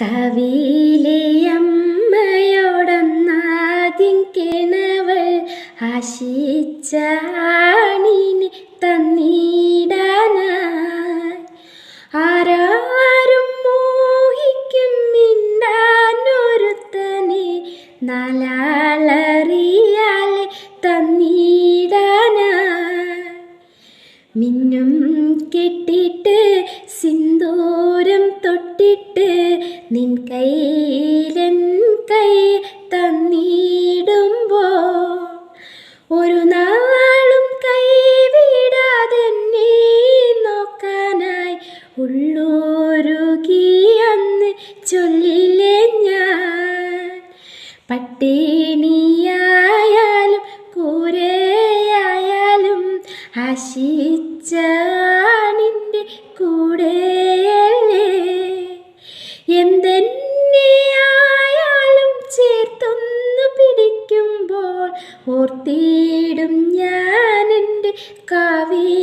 കവിയിലെ അമ്മയോടൊന്നാദ്യം തന്നിടാനായി. ആരാരും മോഹിക്കും മിണ്ടാനൊരുത്തനെ നാലാളറിയാലെ തന്നിടാനായി. മിന്നും കെട്ടിട്ട് സിന്ദൂരം തൊട്ടിട്ട് നിൻ കയ്യിലൻ കൈ തന്നിടുമ്പോ ഒരു നാളും കൈവിടാതെ നീ നോക്കാനായി ഉള്ളൂരുകി അന്ന് ചൊല്ലില്ലേ ഞാൻ? പട്ടിണിയായാലും കൂരയായാലും ആശിച്ചാണിന്റെ ഓർത്തിടും ഞാൻ എന്റെ കാവ്യ.